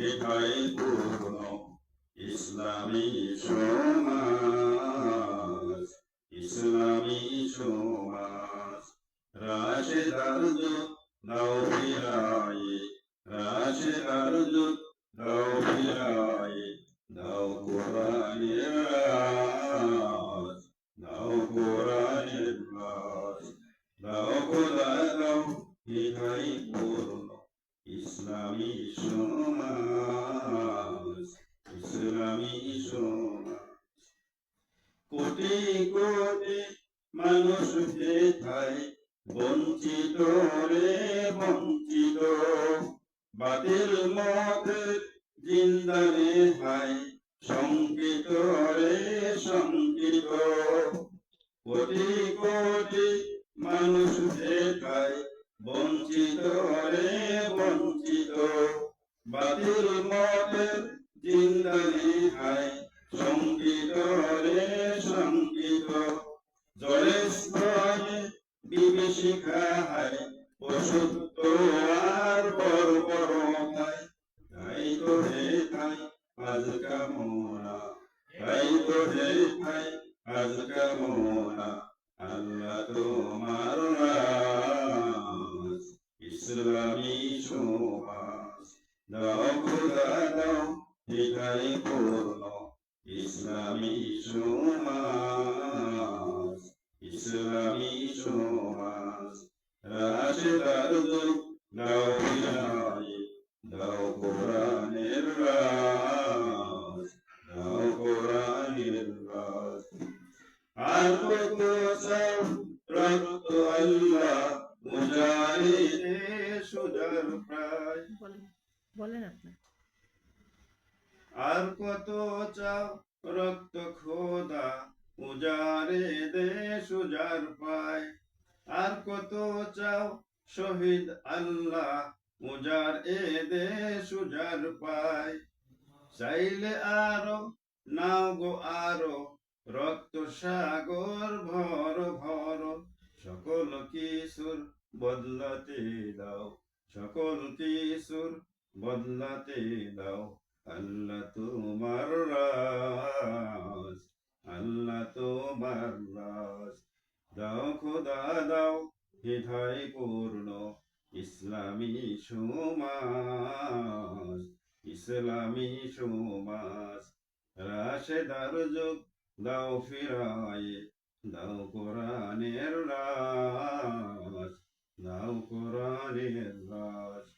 এটাই পূর্ণ ইসলামী সমাজ ইসলামী সমাজ রাশেদার দাও ফিরায়ে রাশেদার দাও ফিরায়ে দাও কোরআনের রাজ দাও কোরআনের রাজ দাও খোদা দাও এটাই পূর্ণ ইসলামী সমাজ কোটি কোটি মানুষ হেথায় বঞ্চিত রে বঞ্চিত জিন্দারে হাই রে কোটি কোটি মানুষ হেথায় বঞ্চিত রে বাতিল মতের জিন্দানি হায়। শঙ্কিত রে শঙ্কিত জলে স্থলে বিভীষিকা হায়। অসত্য আর বড় তাই। তো হে তাই আজ কামনা তাই তো হে তাই আজ কামনা আল্লাহ তোমার রাজ ইসলামী সমাজ দাও এটাই পূর্ণ ইসলামী সমাজ ইসলামী সমাজ রাশেদার দাও বিনায় দাও কোরআনের রাজ দাও কোরআনের রাজ আর কত চাও রক্ত আল্লাহ মুজাহিদে প্রায় বলেন বলেন আপনার আর কত চাও রক্ত খোদা উজারে দে সুজার পায়। আর কত চাও শহীদ আল্লাহ উজার এ দে সুজার পায়। চাইলে আরও, নাও গো আরও, রক্ত সাগর ভর ভর। সকল কিশোর বদলাতে দাও, সকল কিশোর বদলাতে দাও, আল্লাহ তোমার রাজ, আল্লাহ তোমার রাজ। দাও খোদা, দাও হৃদয় পূর্ণ, ইসলামী সমাজ ইসলামী সমাজ। রাশেদার যুগ, দাও ফিরায়, দাও কোরআনের রাজ, দাও কোরআনের রাজ।